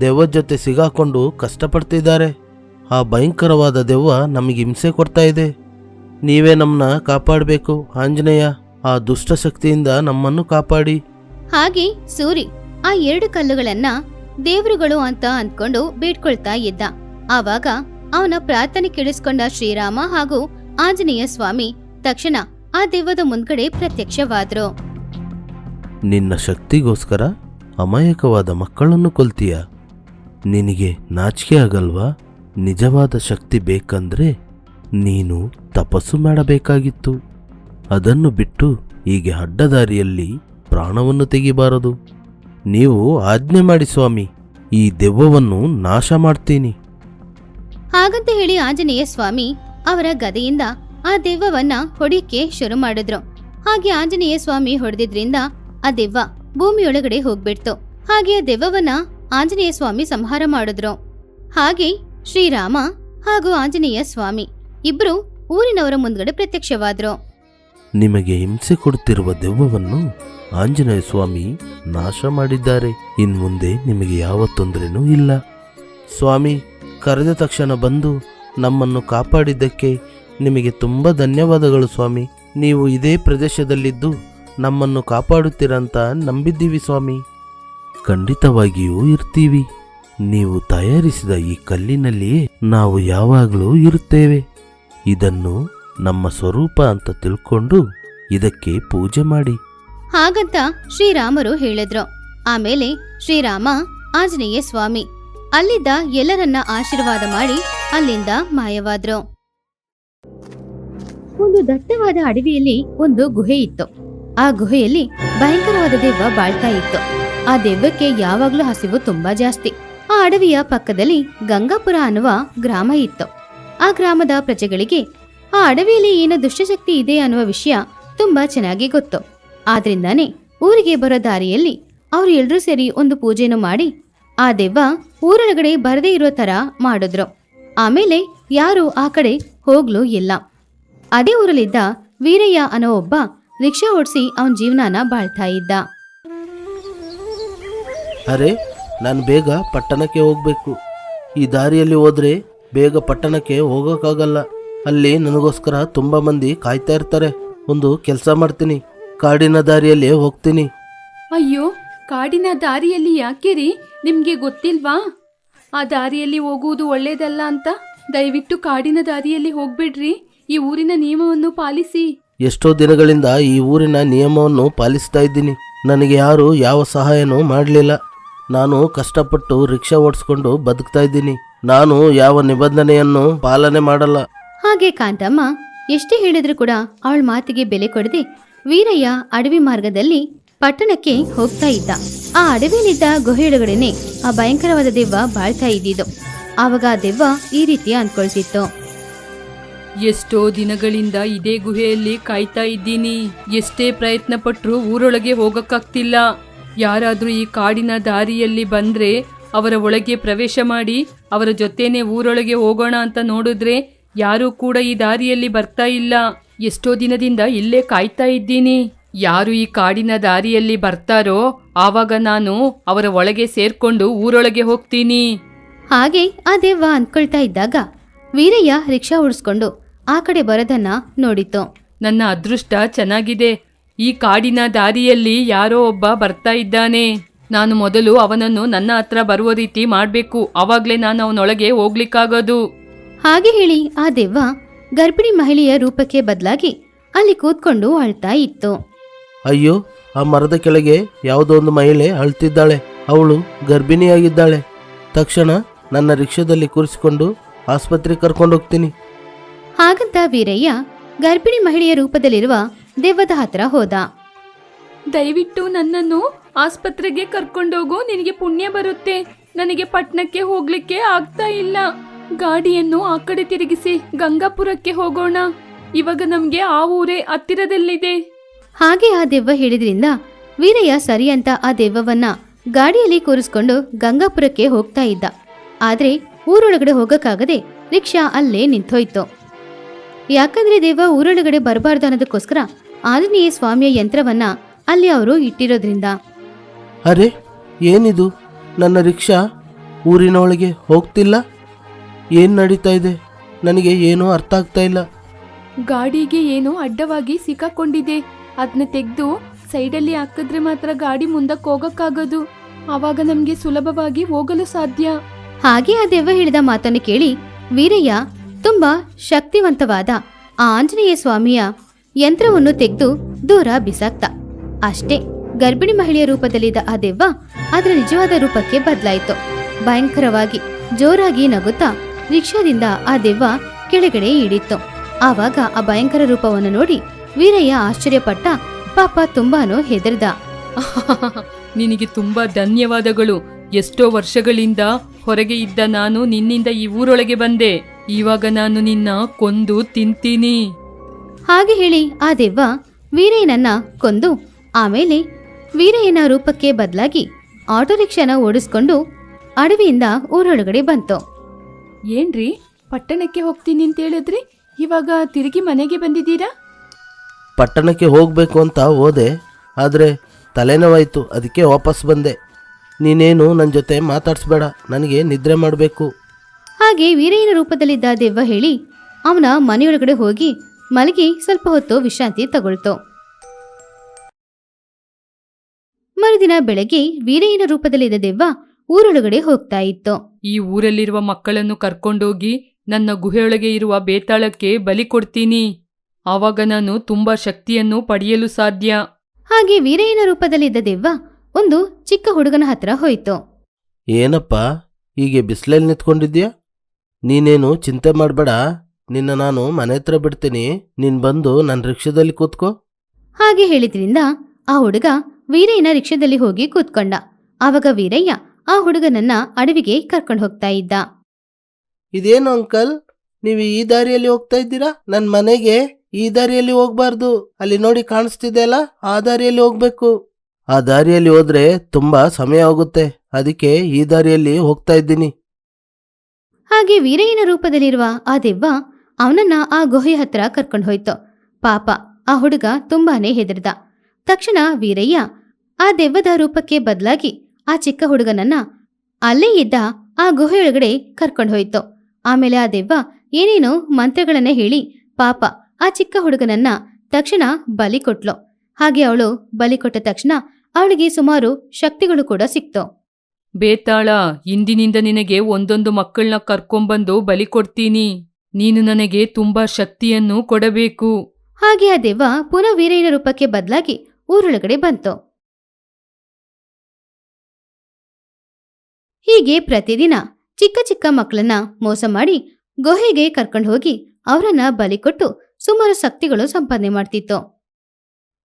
ದೆವ್ವದ ಜೊತೆ ಸಿಗಾಕೊಂಡು ಕಷ್ಟಪಡ್ತಿದ್ದಾರೆ. ಆ ಭಯಂಕರವಾದ ದೆವ್ವ ನಮಗೆ ಹಿಂಸೆ ಕೊಡ್ತಾ ಇದೆ. ನೀವೇ ನಮ್ಮನ್ನ ಕಾಪಾಡಬೇಕು ಆಂಜನೇಯ. ಆ ದುಷ್ಟ ಶಕ್ತಿಯಿಂದ ನಮ್ಮನ್ನು ಕಾಪಾಡಿ. ಹಾಗೆ ಸೂರಿ ಆ ಎರಡು ಕಲ್ಲುಗಳನ್ನ ದೇವರುಗಳು ಅಂತ ಅಂದ್ಕೊಂಡು ಬೇಡ್ಕೊಳ್ತಾ ಇದ್ದ. ಆವಾಗ ಅವನ ಪ್ರಾರ್ಥನೆ ಕೇಳಿಸ್ಕೊಂಡ ಶ್ರೀರಾಮ ಹಾಗೂ ಆಂಜನೇಯ ಸ್ವಾಮಿ ತಕ್ಷಣ ಆ ದೇವದ ಮುಂದ್ಗಡೆ ಪ್ರತ್ಯಕ್ಷವಾದ್ರು. ನಿನ್ನ ಶಕ್ತಿಗೋಸ್ಕರ ಅಮಾಯಕವಾದ ಮಕ್ಕಳನ್ನು ಕೊಲ್ತೀಯ. ನಿನಗೆ ನಾಚಿಕೆ ಆಗಲ್ವಾ ನಿಜವಾದ ಶಕ್ತಿ ಬೇಕಂದ್ರೆ ನೀನು ತಪಸ್ಸು ಮಾಡಬೇಕಾಗಿತ್ತು. ಅದನ್ನು ಬಿಟ್ಟು ಹೀಗೆ ಅಡ್ಡದಾರಿಯಲ್ಲಿ ಪ್ರಾಣವನ್ನು ತೆಗಿಬಾರದು. ನೀವು ಆಜ್ಞೆ ಮಾಡಿ ಸ್ವಾಮಿ, ಈ ದೆವ್ವವನ್ನು ನಾಶ ಮಾಡ್ತೀನಿ. ಹಾಗಂತ ಹೇಳಿ ಆಂಜನೇಯ ಸ್ವಾಮಿ ಅವರ ಗದೆಯಿಂದ ಆ ದೆವ್ವವನ್ನ ಹೊಡಿಯಕ್ಕೆ ಶುರು ಮಾಡಿದ್ರು. ಹಾಗೆ ಆಂಜನೇಯ ಸ್ವಾಮಿ ಹೊಡೆದಿದ್ರಿಂದ ಆ ದೆವ್ವ ಭೂಮಿಯೊಳಗಡೆ ಹೋಗ್ಬಿಡ್ತು. ಹಾಗೆ ಆ ದೆವ್ವವನ್ನ ಆಂಜನೇಯ ಸ್ವಾಮಿ ಸಂಹಾರ ಮಾಡಿದ್ರು. ಹಾಗೆ ಶ್ರೀರಾಮ ಹಾಗೂ ಆಂಜನೇಯ ಸ್ವಾಮಿ ಇಬ್ರು ಊರಿನವರ ಮುಂದ್ಗಡೆ ಪ್ರತ್ಯಕ್ಷವಾದ್ರು. ನಿಮಗೆ ಹಿಂಸೆ ಕೊಡುತ್ತಿರುವ ದೆವ್ವವನ್ನು ಆಂಜನೇಯ ಸ್ವಾಮಿ ನಾಶ ಮಾಡಿದ್ದಾರೆ. ಇನ್ಮುಂದೆ ನಿಮಗೆ ಯಾವ ತೊಂದರೆನೂ ಇಲ್ಲ. ಸ್ವಾಮಿ, ಕರೆದ ತಕ್ಷಣ ಬಂದು ನಮ್ಮನ್ನು ಕಾಪಾಡಿದ್ದಕ್ಕೆ ನಿಮಗೆ ತುಂಬ ಧನ್ಯವಾದಗಳು ಸ್ವಾಮಿ. ನೀವು ಇದೇ ಪ್ರದೇಶದಲ್ಲಿದ್ದು ನಮ್ಮನ್ನು ಕಾಪಾಡುತ್ತೀರಂತ ನಂಬಿದ್ದೀವಿ ಸ್ವಾಮಿ. ಖಂಡಿತವಾಗಿಯೂ ಇರ್ತೀವಿ. ನೀವು ತಯಾರಿಸಿದ ಈ ಕಲ್ಲಿನಲ್ಲಿಯೇ ನಾವು ಯಾವಾಗಲೂ ಇರುತ್ತೇವೆ. ಇದನ್ನು ನಮ್ಮ ಸ್ವರೂಪ ಅಂತ ತಿಳ್ಕೊಂಡು ಇದಕ್ಕೆ ಪೂಜೆ ಮಾಡಿ. ಹಾಗಂತ ಶ್ರೀರಾಮರು ಹೇಳಿದ್ರು. ಆಮೇಲೆ ಶ್ರೀರಾಮ, ಆಂಜನೇಯ ಸ್ವಾಮಿ, ಅಲ್ಲಿದ್ದ ಎಲ್ಲರನ್ನ ಆಶೀರ್ವಾದ ಮಾಡಿ ಅಲ್ಲಿಂದ ಮಾಯವಾದ್ರು. ಒಂದು ದಟ್ಟವಾದ ಅಡವಿಯಲ್ಲಿ ಒಂದು ಗುಹೆ ಇತ್ತು. ಆ ಗುಹೆಯಲ್ಲಿ ಭಯಂಕರವಾದ ದೆವ್ವ ಬಾಳ್ತಾ ಇತ್ತು. ಆ ದೆವ್ವಕ್ಕೆ ಯಾವಾಗ್ಲೂ ಹಸಿವು ತುಂಬಾ ಜಾಸ್ತಿ. ಆ ಅಡವಿಯ ಪಕ್ಕದಲ್ಲಿ ಗಂಗಾಪುರ ಅನ್ನುವ ಗ್ರಾಮ ಇತ್ತು. ಆ ಗ್ರಾಮದ ಪ್ರಜೆಗಳಿಗೆ, ಆ ಅಡವಿಯಲ್ಲಿ ಏನೋ ದುಷ್ಟಶಕ್ತಿ ಇದೆ ಅನ್ನುವ ವಿಷಯ ತುಂಬಾ ಚೆನ್ನಾಗಿ ಗೊತ್ತು. ಆದ್ರಿಂದಾನೆ ಊರಿಗೆ ಬರೋ ದಾರಿಯಲ್ಲಿ ಅವರು ಎಲ್ಲರೂ ಸೇರಿ ಒಂದು ಪೂಜೆಯನ್ನು ಮಾಡಿ, ಆ ದೆವ್ವ ಊರೊಳಗಡೆ ಬರದೇ ಇರೋ ತರ ಮಾಡಿದ್ರು. ಆಮೇಲೆ ಯಾರು ಆ ಕಡೆ ಹೋಗ್ಲೂ ಇಲ್ಲ. ಅದೇ ಊರಲ್ಲಿದ್ದ ವೀರಯ್ಯ ಅನ್ನೋ ಒಬ್ಬ ರಿಕ್ಷಾ ಓಡಿಸಿ ಅವನ ಜೀವನಾನ ಬಾಳ್ತಾ ಇದ್ದ. ಅರೆ, ನಾನು ಬೇಗ ಪಟ್ಟಣಕ್ಕೆ ಹೋಗಬೇಕು. ಈ ದಾರಿಯಲ್ಲಿ ಹೋದ್ರೆ ಬೇಗ ಪಟ್ಟಣಕ್ಕೆ ಹೋಗೋಕ್ಕಾಗಲ್ಲ. ಅಲ್ಲಿ ನನಗೋಸ್ಕರ ತುಂಬ ಮಂದಿ ಕಾಯ್ತಾ ಇರ್ತಾರೆ. ಒಂದು ಕೆಲಸ ಮಾಡ್ತೀನಿ. ಕಾಡಿನ ದಾರಿಯಲ್ಲಿ ಹೋಗ್ತೀನಿ. ಅಯ್ಯೋ ಕಾಡಿನ ದಾರಿಯಲ್ಲಿ ಯಾಕೆ ರೀ ನಿಮ್ಗೆ ಗೊತ್ತಿಲ್ವಾ? ಆ ದಾರಿಯಲ್ಲಿ ಹೋಗುವುದು ಒಳ್ಳೇದಲ್ಲ ಅಂತ? ದಯವಿಟ್ಟು ಕಾಡಿನ ದಾರಿಯಲ್ಲಿ ಹೋಗ್ಬಿಡ್ರಿ. ಈ ಊರಿನ ನಿಯಮವನ್ನು ಪಾಲಿಸಿ. ಎಷ್ಟೋ ದಿನಗಳಿಂದ ಈ ಊರಿನ ನಿಯಮವನ್ನು ಪಾಲಿಸ್ತಾ ಇದ್ದೀನಿ. ನನಗೆ ಯಾರು ಯಾವ ಸಹಾಯನೂ ಮಾಡಲಿಲ್ಲ. ನಾನು ಕಷ್ಟಪಟ್ಟು ರಿಕ್ಷಾ ಓಡಿಸ್ಕೊಂಡು ಬದುಕ್ತಾ ಇದ್ದೀನಿ. ನಾನು ಯಾವ ನಿಬಂಧನೆಯನ್ನು ಪಾಲನೆ ಮಾಡಲ್ಲ. ಹಾಗೆ ಕಾಂತಮ್ಮ ಎಷ್ಟೇ ಹೇಳಿದ್ರು ಕೂಡ ಅವಳ ಮಾತಿಗೆ ಬೆಲೆ ಕೊಡದೆ ವೀರಯ್ಯ ಅಡವಿ ಮಾರ್ಗದಲ್ಲಿ ಪಟ್ಟಣಕ್ಕೆ ಹೋಗ್ತಾ ಇದ್ದ. ಆ ಅಡವಿಯಲ್ಲಿದ್ದ ಗುಹೆಯೊಳಗಡೆನೆ ಆ ಭಯಂಕರವಾದ ದೆವ್ವ ಬಾಳ್ತಾ ಇದ್ದಿದ್ದು. ಆವಾಗ ಆ ದೆವ್ವ ಈ ರೀತಿ ಅಂದ್ಕೊಳ್ತಿತ್ತು. ಎಷ್ಟೋ ದಿನಗಳಿಂದ ಇದೇ ಗುಹೆಯಲ್ಲಿ ಕಾಯ್ತಾ ಇದ್ದೀನಿ. ಎಷ್ಟೇ ಪ್ರಯತ್ನ ಪಟ್ಟರೂ ಊರೊಳಗೆ ಹೋಗಕ್ಕಾಗ್ತಿಲ್ಲ. ಯಾರಾದ್ರೂ ಈ ಕಾಡಿನ ದಾರಿಯಲ್ಲಿ ಬಂದ್ರೆ ಅವರ ಒಳಗೆ ಪ್ರವೇಶ ಮಾಡಿ ಅವರ ಜೊತೆನೆ ಊರೊಳಗೆ ಹೋಗೋಣ ಅಂತ ನೋಡಿದ್ರೆ ಯಾರೂ ಕೂಡ ಈ ದಾರಿಯಲ್ಲಿ ಬರ್ತಾ ಇಲ್ಲ. ಎಷ್ಟೋ ದಿನದಿಂದ ಇಲ್ಲೇ ಕಾಯ್ತಾ ಇದ್ದೀನಿ. ಯಾರು ಈ ಕಾಡಿನ ದಾರಿಯಲ್ಲಿ ಬರ್ತಾರೋ ಆವಾಗ ನಾನು ಅವರ ಒಳಗೆ ಸೇರ್ಕೊಂಡು ಊರೊಳಗೆ ಹೋಗ್ತೀನಿ. ಹಾಗೆ ಆ ದೆವ್ವ ಅಂದ್ಕೊಳ್ತಾ ಇದ್ದಾಗ ವೀರಯ್ಯ ರಿಕ್ಷಾ ಓಡಿಸ್ಕೊಂಡು ಆ ಕಡೆ ಬರೋದನ್ನ ನೋಡಿತು ನನ್ನ ಅದೃಷ್ಟ ಚೆನ್ನಾಗಿದೆ. ಈ ಕಾಡಿನ ದಾರಿಯಲ್ಲಿ ಯಾರೋ ಒಬ್ಬ ಬರ್ತಾ ಇದ್ದಾನೆ. ನಾನು ಮೊದಲು ಅವನನ್ನು ನನ್ನ ಹತ್ರ ಬರುವ ರೀತಿ ಮಾಡಬೇಕು. ಅವಾಗ್ಲೇ ನಾನು ಅವನೊಳಗೆ ಹೋಗ್ಲಿಕ್ಕಾಗೋದು. ಹಾಗೆ ಹೇಳಿ ಆ ದೆವ್ವ ಗರ್ಭಿಣಿ ಮಹಿಳೆಯ ರೂಪಕ್ಕೆ ಬದಲಾಗಿ ಅಲ್ಲಿ ಕೂತ್ಕೊಂಡು ಅಳ್ತಾ ಇತ್ತು. ಅಯ್ಯೋ ಆ ಮರದ ಕೆಳಗೆ ಯಾವುದೋ ಒಂದು ಮಹಿಳೆ ಅಳ್ತಿದ್ದಾಳೆ. ಅವಳು ಗರ್ಭಿಣಿಯಾಗಿದ್ದಾಳೆ. ತಕ್ಷಣ ನನ್ನ ರಿಕ್ಷಾದಲ್ಲಿ ಕೂರಿಸಿಕೊಂಡು ಆಸ್ಪತ್ರೆಗೆ ಕರ್ಕೊಂಡು ಹೋಗ್ತೀನಿ. ಹಾಗಂತ ವೀರಯ್ಯ ಗರ್ಭಿಣಿ ಮಹಿಳೆಯ ರೂಪದಲ್ಲಿರುವ ದೆವ್ವದ ಹತ್ರ ಹೋದ. ದಯವಿಟ್ಟು ನನ್ನನ್ನು ಆಸ್ಪತ್ರೆಗೆ ಕರ್ಕೊಂಡೋಗು ನಿನಗೆ ಪುಣ್ಯ ಬರುತ್ತೆ. ನನಗೆ ಪಟ್ಟಣಕ್ಕೆ ಹೋಗ್ಲಿಕ್ಕೆ ಆಗ್ತಾ ಇಲ್ಲ. ಗಾಡಿಯನ್ನು ಆ ಕಡೆ ತಿರುಗಿಸಿ ಗಂಗಾಪುರಕ್ಕೆ ಹೋಗೋಣ. ಇವಾಗ ನಮ್ಗೆ ಆ ಊರೇ ಹತ್ತಿರದಲ್ಲಿದೆ. ಹಾಗೆ ಆ ದೆವ್ವ ಹೇಳಿದ್ರಿಂದ ವೀರಯ್ಯ ಸರಿ ಅಂತ ಆ ದೆವ್ವವನ್ನ ಗಾಡಿಯಲ್ಲಿ ಕೂರಿಸ್ಕೊಂಡು ಗಂಗಾಪುರಕ್ಕೆ ಹೋಗ್ತಾ ಇದ್ದ. ಆದ್ರೆ ಊರೊಳಗಡೆ ಹೋಗಕ್ಕಾಗದೆ ರಿಕ್ಷಾ ಅಲ್ಲೇ ನಿಂತೋಯ್ತು. ಯಾಕಂದ್ರೆ ದೇವ ಊರೊಳಗಡೆ ಬರಬಾರ್ದು ಅನ್ನೋದಕ್ಕೋಸ್ಕರ ಆಂಜನೇಯ ಸ್ವಾಮಿಯ ಯಂತ್ರವನ್ನ ಅಲ್ಲಿ ಅವರು ಇಟ್ಟಿರೋದ್ರಿಂದ. ಅರೆ ಏನಿದು? ನನ್ನ ರಿಕ್ಷಾ ಊರಿನೊಳಗೆ ಹೋಗ್ತಿಲ್ಲ? ಏನು ನಡೀತಾ ಇದೆ? ನನಗೆ ಏನೂ ಅರ್ಥ ಆಗ್ತಾ ಇಲ್ಲ. ಗಾಡಿಗೆ ಏನೋ ಅಡ್ಡವಾಗಿ ಸಿಕ್ಕಾಕೊಂಡಿದೆ. ಅದನ್ನ ತೆಗೆದು ಸೈಡಲ್ಲಿ ಹಾಕಿದ್ರೆ ಮಾತ್ರ ಗಾಡಿ ಮುಂದಕ್ಕೆ ಹೋಗಕ್ಕಾಗೋದು. ಆವಾಗ ನಮ್ಗೆ ಸುಲಭವಾಗಿ ಹೋಗಲು ಸಾಧ್ಯ. ಹಾಗೆ ಆ ದೆವ್ವ ಹೇಳಿದ ಮಾತನ್ನು ಕೇಳಿ ವೀರಯ್ಯ ತುಂಬಾ ಶಕ್ತಿವಂತವಾದ ಆ ಆಂಜನೇಯ ಸ್ವಾಮಿಯ ಯಂತ್ರವನ್ನು ತೆಗೆದು ದೂರ ಬಿಸಾಕ್ತ. ಅಷ್ಟೇ. ಗರ್ಭಿಣಿ ಮಹಿಳೆಯ ರೂಪದಲ್ಲಿದ್ದ ಆ ದೆವ್ವ ಅದರ ನಿಜವಾದ ರೂಪಕ್ಕೆ ಬದಲಾಯಿತು. ಭಯಂಕರವಾಗಿ ಜೋರಾಗಿ ನಗುತ್ತಾ ರಿಕ್ಷಾದಿಂದ ಆ ದೆವ್ವ ಕೆಳಗಡೆ ಈಡಿತ್ತು. ಆವಾಗ ಆ ಭಯಂಕರ ರೂಪವನ್ನು ನೋಡಿ ವೀರಯ್ಯ ಆಶ್ಚರ್ಯಪಟ್ಟ ಪಾಪ ತುಂಬಾನು ಹೆದರ್ದ. <laughs> ನಿನಗೆ ತುಂಬಾ ಧನ್ಯವಾದಗಳು. ಎಷ್ಟೋ ವರ್ಷಗಳಿಂದ ಹೊರಗೆ ಇದ್ದ ನಾನು ನಿನ್ನಿಂದ ಈ ಊರೊಳಗೆ ಬಂದೆ. ಇವಾಗ ನಾನು ನಿನ್ನ ಕೊಂದು ತಿಂತೀನಿ. ಹಾಗೆ ಹೇಳಿ ಆ ದೆವ್ವ ವೀರಯ್ಯನನ್ನ ಕೊಂದು ಆಮೇಲೆ ವೀರಯ್ಯನ ರೂಪಕ್ಕೆ ಬದಲಾಗಿ ಆಟೋ ರಿಕ್ಷಾನ ಓಡಿಸ್ಕೊಂಡು ಅಡವಿಯಿಂದ ಊರೊಳಗಡೆ ಬಂತು. ಏನ್ರಿ? ಪಟ್ಟಣಕ್ಕೆ ಹೋಗ್ತೀನಿ ಅಂತ ಹೇಳಿದ್ರಿ? ಇವಾಗ ತಿರುಗಿ ಮನೆಗೆ ಬಂದಿದ್ದೀರಾ? ಪಟ್ಟಣಕ್ಕೆ ಹೋಗಬೇಕು ಅಂತ ಹೋದೆ ಆದರೆ ತಲೆನೋವಾಯಿತು ಅದಕ್ಕೆ ವಾಪಸ್ ಬಂದೆ. ನೀನೇನು ನನ್ನ ಜೊತೆ ಮಾತಾಡಿಸ್ಬೇಡ ನನಗೆ ನಿದ್ರೆ ಮಾಡಬೇಕು. ಹಾಗೆ ವೀರಯ್ಯನ ರೂಪದಲ್ಲಿದ್ದ ದೆವ್ವ ಹೇಳಿ ಅವನ ಮನೆಯೊಳಗಡೆ ಹೋಗಿ ಮಲಗಿ ಸ್ವಲ್ಪ ಹೊತ್ತು ವಿಶ್ರಾಂತಿ ತಗೊಳ್ತು. ಮರುದಿನ ಬೆಳಗ್ಗೆ ವೀರಯ್ಯನ ರೂಪದಲ್ಲಿದ್ದ ದೆವ್ವ ಊರೊಳಗಡೆ ಹೋಗ್ತಾ ಇತ್ತು. ಈ ಊರಲ್ಲಿರುವ ಮಕ್ಕಳನ್ನು ಕರ್ಕೊಂಡೋಗಿ ನನ್ನ ಗುಹೆಯೊಳಗೆ ಇರುವ ಬೇತಾಳಕ್ಕೆ ಬಲಿ ಕೊಡ್ತೀನಿ. ಆವಾಗ ನಾನು ತುಂಬಾ ಶಕ್ತಿಯನ್ನು ಪಡೆಯಲು ಸಾಧ್ಯ. ಹಾಗೆ ವೀರಯ್ಯನ ರೂಪದಲ್ಲಿದ್ದ ದೆವ್ವ ಒಂದು ಚಿಕ್ಕ ಹುಡುಗನ ಹತ್ರ ಹೋಯಿತು. ಏನಪ್ಪ ಹೀಗೆ ಬಿಸಿಲಲ್ಲಿ ನಿಂತ್ಕೊಂಡಿದ್ಯಾ ನೀನೇನು ಚಿಂತೆ ಮಾಡಬೇಡ ನಿನ್ನ ನಾನು ಮನೆ ಹತ್ರ ಬಿಡ್ತೀನಿ ನೀನ್ ಬಂದು ನನ್ನ ರಿಕ್ಷಾದಲ್ಲಿ ಕೂತ್ಕೋ. ಹಾಗೆ ಹೇಳಿದ್ರಿಂದ ಆ ಹುಡುಗ ವೀರಯ್ಯನ ರಿಕ್ಷಾದಲ್ಲಿ ಹೋಗಿ ಕೂತ್ಕೊಂಡ. ಆವಾಗ ವೀರಯ್ಯ ಆ ಹುಡುಗನನ್ನ ಅಡವಿಗೆ ಕರ್ಕೊಂಡು ಹೋಗ್ತಾ ಇದ್ದ. ಇದೇನು ಅಂಕಲ್? ನೀವು ಈ ದಾರಿಯಲ್ಲಿ ಹೋಗ್ತಾ ಇದ್ದೀರಾ? ನನ್ನ ಮನೆಗೆ ಈ ದಾರಿಯಲ್ಲಿ ಹೋಗ್ಬಾರ್ದು. ಅಲ್ಲಿ ನೋಡಿ ಕಾಣಿಸ್ತಿದೆ ಅಲ್ಲ ಆ ದಾರಿಯಲ್ಲಿ ಹೋಗ್ಬೇಕು. ಆ ದಾರಿಯಲ್ಲಿ ಹೋದ್ರೆ ತುಂಬಾ ಸಮಯ ಆಗುತ್ತೆ. ಅದಕ್ಕೆ ಈ ದಾರಿಯಲ್ಲಿ ಹೋಗ್ತಾ ಇದ್ದೀನಿ. ಹಾಗೆ ವೀರಯ್ಯನ ರೂಪದಲ್ಲಿರುವ ಆ ದೆವ್ವ ಅವನನ್ನ ಆ ಗುಹೆ ಹತ್ರ ಕರ್ಕೊಂಡು ಹೋಯ್ತು. ಪಾಪ ಆ ಹುಡುಗ ತುಂಬಾನೇ ಹೆದರ್ದ. ತಕ್ಷಣ ವೀರಯ್ಯ ಆ ದೆವ್ವದ ರೂಪಕ್ಕೆ ಬದಲಾಗಿ ಆ ಚಿಕ್ಕ ಹುಡುಗನನ್ನ ಅಲ್ಲೇ ಇದ್ದ ಆ ಗುಹೆಯೊಳಗಡೆ ಕರ್ಕೊಂಡು ಹೋಯ್ತು. ಆಮೇಲೆ ಆ ದೆವ್ವ ಏನೇನೋ ಮಂತ್ರಗಳನ್ನ ಹೇಳಿ ಪಾಪ ಆ ಚಿಕ್ಕ ಹುಡುಗನನ್ನ ತಕ್ಷಣ ಬಲಿ ಕೊಟ್ಲು. ಹಾಗೆ ಅವಳು ಬಲಿ ಕೊಟ್ಟ ತಕ್ಷಣ ಅವಳಿಗೆ ಸುಮಾರು ಶಕ್ತಿಗಳು ಕೂಡ ಸಿಕ್ತು. ಬೇತಾಳ ಇಂದಿನಿಂದ ನಿನಗೆ ಒಂದೊಂದು ಮಕ್ಕಳನ್ನ ಕರ್ಕೊಂಬಂದು ಬಲಿ ಕೊಡ್ತೀನಿ. ನೀನು ನನಗೆ ತುಂಬಾ ಶಕ್ತಿಯನ್ನು ಕೊಡಬೇಕು. ಹಾಗೆ ಆ ದೆವ್ವ ಪುನಃ ವೀರಯ್ಯನ ರೂಪಕ್ಕೆ ಬದಲಾಗಿ ಊರೊಳಗಡೆ ಬಂತು. ಹೀಗೆ ಪ್ರತಿದಿನ ಚಿಕ್ಕ ಚಿಕ್ಕ ಮಕ್ಕಳನ್ನ ಮೋಸ ಮಾಡಿ ಗುಹೆಗೆ ಕರ್ಕೊಂಡು ಹೋಗಿ ಅವರನ್ನ ಬಲಿ ಕೊಟ್ಟು ಸುಮಾರು ಶಕ್ತಿಗಳು ಸಂಪಾದನೆ ಮಾಡ್ತಿತ್ತು.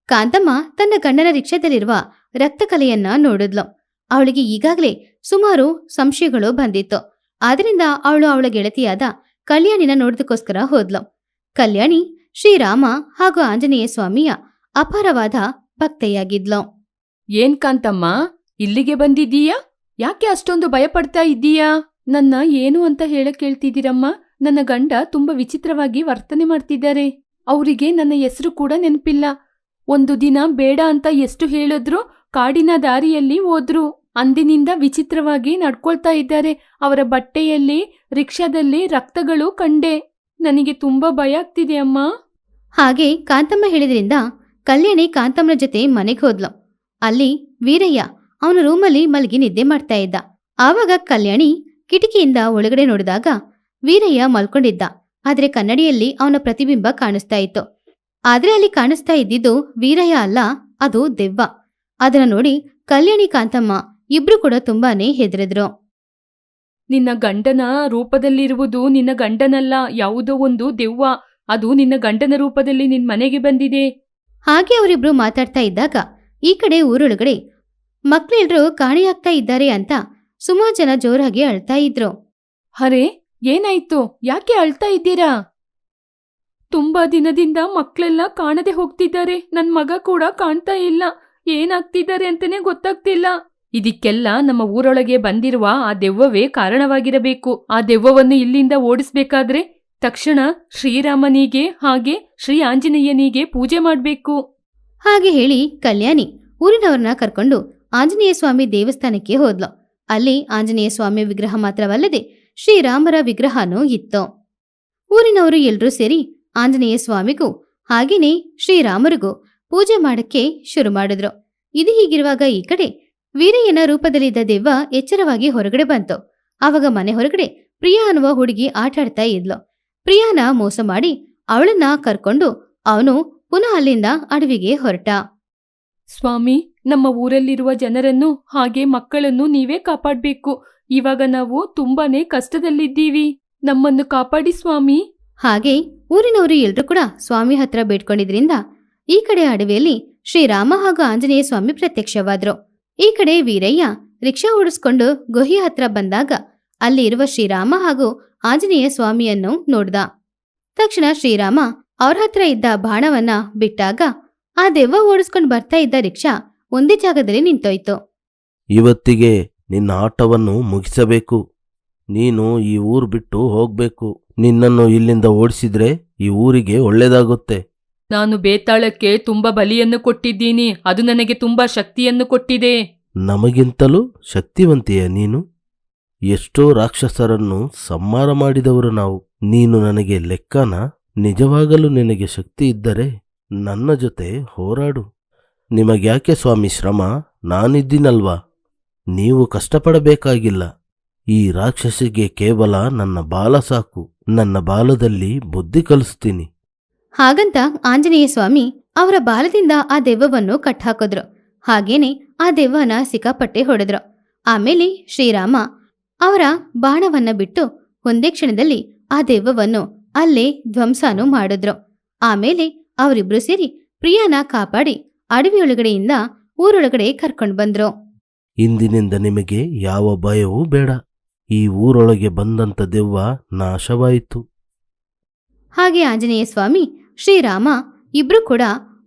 ಕಾಂತಮ್ಮ ತನ್ನ ಗಂಡನ ರಿಕ್ಷಾದಲ್ಲಿರುವ ರಕ್ತಕಲೆಯನ್ನ ನೋಡಿದ್ಲು. ಅವಳಿಗೆ ಈಗಾಗಲೇ ಸುಮಾರು ಸಂಶಯಗಳು ಬಂದಿತ್ತು. ಆದ್ರಿಂದ ಅವಳು ಅವಳ ಗೆಳತಿಯಾದ ಕಲ್ಯಾಣಿನ ನೋಡೋದಕ್ಕೋಸ್ಕರ ಹೋದ್ಲು. ಕಲ್ಯಾಣಿ ಶ್ರೀರಾಮ ಹಾಗೂ ಆಂಜನೇಯ ಸ್ವಾಮಿಯ ಅಪಾರವಾದ ಭಕ್ತೆಯಾಗಿದ್ಲು ಏನ್ ಕಾಂತಮ್ಮ ಇಲ್ಲಿಗೆ ಬಂದಿದ್ದೀಯಾ? ಯಾಕೆ ಅಷ್ಟೊಂದು ಭಯಪಡ್ತಾ ಇದ್ದೀಯಾ? ನನ್ನ ಏನು ಅಂತ ಹೇಳಕ್ ಕೇಳ್ತಿದ್ದೀರಮ್ಮ? ನನ್ನ ಗಂಡ ತುಂಬಾ ವಿಚಿತ್ರವಾಗಿ ವರ್ತನೆ ಮಾಡ್ತಿದ್ದಾರೆ. ಅವರಿಗೆ ನನ್ನ ಹೆಸರು ಕೂಡ ನೆನಪಿಲ್ಲ. ಒಂದು ದಿನ ಬೇಡ ಅಂತ ಎಷ್ಟು ಹೇಳಿದ್ರು ಕಾಡಿನ ದಾರಿಯಲ್ಲಿ ಹೋದ್ರು. ಅಂದಿನಿಂದ ವಿಚಿತ್ರವಾಗಿ ನಡ್ಕೊಳ್ತಾ ಇದ್ದಾರೆ. ಅವರ ಬಟ್ಟೆಯಲ್ಲಿ ರಿಕ್ಷಾದಲ್ಲಿ ರಕ್ತಗಳು ಕಂಡೆ. ನನಗೆ ತುಂಬಾ ಭಯ ಆಗ್ತಿದೆ ಅಮ್ಮ. ಹಾಗೆ ಕಾಂತಮ್ಮ ಹೇಳಿದ್ರಿಂದ ಕಲ್ಯಾಣಿ ಕಾಂತಮ್ಮನ ಜೊತೆ ಮನೆಗೆ ಹೋದ್ಲು. ಅಲ್ಲಿ ವೀರಯ್ಯ ಅವನ ರೂಮಲ್ಲಿ ಮಲಗಿ ನಿದ್ದೆ ಮಾಡ್ತಾ ಇದ್ದ. ಆವಾಗ ಕಲ್ಯಾಣಿ ಕಿಟಕಿಯಿಂದ ಒಳಗಡೆ ನೋಡಿದಾಗ ವೀರಯ್ಯ ಮಲ್ಕೊಂಡಿದ್ದ. ಆದ್ರೆ ಕನ್ನಡಿಯಲ್ಲಿ ಅವನ ಪ್ರತಿಬಿಂಬ ಕಾಣಿಸ್ತಾ ಇತ್ತು. ಆದ್ರೆ ಅಲ್ಲಿ ಕಾಣಿಸ್ತಾ ಇದ್ದಿದ್ದು ವೀರಯ್ಯ ಅಲ್ಲ, ಅದು ದೆವ್ವ. ಅದನ್ನ ನೋಡಿ ಕಲ್ಯಾಣಿ ಕಾಂತಮ್ಮ ಇಬ್ರು ಕೂಡ ತುಂಬಾನೇ ಹೆದರಿದ್ರು. ನಿನ್ನ ಗಂಡನ ರೂಪದಲ್ಲಿರುವುದು ನಿನ್ನ ಗಂಡನಲ್ಲ, ಯಾವುದೋ ಒಂದು ದೆವ್ವ. ಅದು ನಿನ್ನ ಗಂಡನ ರೂಪದಲ್ಲಿ ನಿನ್ ಮನೆಗೆ ಬಂದಿದೆ. ಹಾಗೆ ಅವರಿಬ್ರು ಮಾತಾಡ್ತಾ ಇದ್ದಾಗ ಈ ಕಡೆ ಊರೊಳಗಡೆ ಮಕ್ಳೆಲ್ರೂ ಕಾಣೆಯಾಗ್ತಾ ಇದ್ದಾರೆ ಅಂತ ಸುಮಾರು ಜನ ಜೋರಾಗಿ ಅಳ್ತಾ ಇದ್ರು. ಅರೆ, ಏನಾಯ್ತು? ಯಾಕೆ ಅಳ್ತಾ ಇದ್ದೀರಾ? ತುಂಬಾ ದಿನದಿಂದ ಮಕ್ಕಳೆಲ್ಲ ಕಾಣದೆ ಹೋಗ್ತಿದ್ದಾರೆ. ನನ್ ಮಗ ಕೂಡ ಕಾಣ್ತಾ ಇಲ್ಲ. ಏನಾಗ್ತಿದ್ದಾರೆ ಅಂತಾನೆ ಗೊತ್ತಾಗ್ತಿಲ್ಲ. ಇದಕ್ಕೆಲ್ಲ ನಮ್ಮ ಊರೊಳಗೆ ಬಂದಿರುವ ಆ ದೆವ್ವವೇ ಕಾರಣವಾಗಿರಬೇಕು. ಆ ದೆವ್ವವನ್ನು ಇಲ್ಲಿಂದ ಓಡಿಸ್ಬೇಕಾದ್ರೆ ತಕ್ಷಣ ಶ್ರೀರಾಮನಿಗೆ ಹಾಗೆ ಶ್ರೀ ಆಂಜನೇಯನಿಗೆ ಪೂಜೆ ಮಾಡಬೇಕು. ಹಾಗೆ ಹೇಳಿ ಕಲ್ಯಾಣಿ ಊರಿನವರನ್ನ ಕರ್ಕೊಂಡು ಆಂಜನೇಯ ಸ್ವಾಮಿ ದೇವಸ್ಥಾನಕ್ಕೆ ಹೋದ್ಲು. ಅಲ್ಲಿ ಆಂಜನೇಯ ಸ್ವಾಮಿ ವಿಗ್ರಹ ಮಾತ್ರವಲ್ಲದೆ ಶ್ರೀರಾಮರ ವಿಗ್ರಹನೂ ಇತ್ತು. ಊರಿನವರು ಎಲ್ರೂ ಸೇರಿ ಆಂಜನೇಯ ಸ್ವಾಮಿಗೂ ಹಾಗೇನೆ ಶ್ರೀರಾಮರಿಗೂ ಪೂಜೆ ಮಾಡಕ್ಕೆ ಶುರು ಮಾಡಿದ್ರು. ಇದು ಹೀಗಿರುವಾಗ ಈ ಕಡೆ ವೀರಯ್ಯನ ರೂಪದಲ್ಲಿದ್ದ ದೆವ್ವ ಎಚ್ಚರವಾಗಿ ಹೊರಗಡೆ ಬಂತು. ಆವಾಗ ಮನೆ ಹೊರಗಡೆ ಪ್ರಿಯಾ ಅನ್ನುವ ಹುಡುಗಿ ಆಟಾಡ್ತಾ ಇದ್ಲು. ಪ್ರಿಯಾನ ಮೋಸ ಮಾಡಿ ಅವಳನ್ನ ಕರ್ಕೊಂಡು ಅವನು ಪುನಃ ಅಲ್ಲಿಂದ ಅಡವಿಗೆ ಹೊರಟ. ಸ್ವಾಮಿ ನಮ್ಮ ಊರಲ್ಲಿರುವ ಜನರನ್ನು ಹಾಗೆ ಮಕ್ಕಳನ್ನು ನೀವೇ ಕಾಪಾಡ್ಬೇಕು. ಇವಾಗ ನಾವು ತುಂಬಾನೇ ಕಷ್ಟದಲ್ಲಿದ್ದೀವಿ. ನಮ್ಮನ್ನು ಕಾಪಾಡಿ ಸ್ವಾಮಿ. ಹಾಗೆ ಊರಿನವರು ಎಲ್ರೂ ಕೂಡ ಸ್ವಾಮಿ ಹತ್ರ ಬೇಡ್ಕೊಂಡಿದ್ರಿಂದ ಈ ಕಡೆ ಅಡವಿಯಲ್ಲಿ ಶ್ರೀರಾಮ ಹಾಗೂ ಆಂಜನೇಯ ಸ್ವಾಮಿ ಪ್ರತ್ಯಕ್ಷವಾದ್ರು. ಈ ಕಡೆ ವೀರಯ್ಯ ರಿಕ್ಷಾ ಓಡಿಸ್ಕೊಂಡು ಗುಹೆ ಹತ್ರ ಬಂದಾಗ ಅಲ್ಲಿ ಇರುವ ಶ್ರೀರಾಮ ಹಾಗೂ ಆಂಜನೇಯ ಸ್ವಾಮಿಯನ್ನು ನೋಡ್ದ. ತಕ್ಷಣ ಶ್ರೀರಾಮ ಅವ್ರ ಹತ್ರ ಇದ್ದ ಬಾಣವನ್ನ ಬಿಟ್ಟಾಗ ಆ ದೆವ್ವ ಓಡಿಸ್ಕೊಂಡು ಬರ್ತಾ ಇದ್ದ ರಿಕ್ಷಾ ಒಂದೇ ಜಾಗದಲ್ಲಿ ನಿಂತೋಯ್ತು. ಇವತ್ತಿಗೆ ನಿನ್ನ ಆಟವನ್ನು ಮುಗಿಸಬೇಕು. ನೀನು ಈ ಊರು ಬಿಟ್ಟು ಹೋಗ್ಬೇಕು. ನಿನ್ನನ್ನು ಇಲ್ಲಿಂದ ಓಡಿಸಿದ್ರೆ ಈ ಊರಿಗೆ ಒಳ್ಳೇದಾಗುತ್ತೆ. ನಾನು ಬೇತಾಳಕ್ಕೆ ತುಂಬಾ ಬಲಿಯನ್ನು ಕೊಟ್ಟಿದ್ದೀನಿ. ಅದು ನನಗೆ ತುಂಬಾ ಶಕ್ತಿಯನ್ನು ಕೊಟ್ಟಿದೆ. ನಮಗಿಂತಲೂ ಶಕ್ತಿವಂತೆಯ ನೀನು? ಎಷ್ಟೋ ರಾಕ್ಷಸರನ್ನು ಸಂಹಾರ ಮಾಡಿದವರು ನಾವು. ನೀನು ನನಗೆ ಲೆಕ್ಕನ, ನಿಜವಾಗಲೂ ನಿನಗೆ ಶಕ್ತಿ ಇದ್ದರೆ ನನ್ನ ಜೊತೆ ಹೋರಾಡು. ನಿಮಗ್ಯಾಕೆ ಸ್ವಾಮಿ ಶ್ರಮ? ನಾನಿದ್ದೀನಲ್ವಾ? ನೀವು ಕಷ್ಟಪಡಬೇಕಾಗಿಲ್ಲ. ಈ ರಾಕ್ಷಸಿಗೆ ಕೇವಲ ನನ್ನ ಬಾಲ ಸಾಕು. ನನ್ನ ಬಾಲದಲ್ಲಿ ಬುದ್ಧಿ ಕಲಿಸ್ತೀನಿ. ಹಾಗಂತ ಆಂಜನೇಯ ಸ್ವಾಮಿ ಅವರ ಬಾಲದಿಂದ ಆ ದೆವ್ವವನ್ನು ಕಟ್ಟಾಕಿದ್ರು ಹಾಗೇನೆ ಆ ದೆವ್ವನ ಸಿಕ್ಕಾಪಟ್ಟೆ ಹೊಡೆದ್ರು. ಆಮೇಲೆ ಶ್ರೀರಾಮ ಅವರ ಬಾಣವನ್ನ ಬಿಟ್ಟು ಒಂದೇ ಕ್ಷಣದಲ್ಲಿ ಆ ದೆವ್ವವನ್ನು ಅಲ್ಲೇ ಧ್ವಂಸನೂ ಮಾಡಿದ್ರು. ಆಮೇಲೆ ಅವರಿಬ್ರು ಸೇರಿ ಪ್ರಿಯಾನ ಕಾಪಾಡಿ ಅಡವಿಯೊಳಗಡೆಯಿಂದ ಊರೊಳಗಡೆ ಕರ್ಕೊಂಡು ಬಂದ್ರು. ಇಂದಿನಿಂದ ನಿಮಗೆ ಯಾವ ಭಯವೂ ಬೇಡ. ಈ ಊರೊಳಗೆ ಬಂದಂತ ದೆವ್ವ ನಾಶವಾಯಿತು. ಹಾಗೆ ಆಂಜನೇಯ ಸ್ವಾಮಿ ಶ್ರೀರಾಮ ಇಬ್ರು ಕೂಡ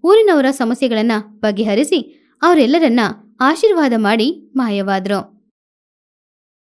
ಊರಿನವರ ಸಮಸ್ಯೆಗಳನ್ನ ಬಗೆಹರಿಸಿ ಅವರೆಲ್ಲರನ್ನ ಆಶೀರ್ವಾದ ಮಾಡಿ ಮಾಯವಾದ್ರು.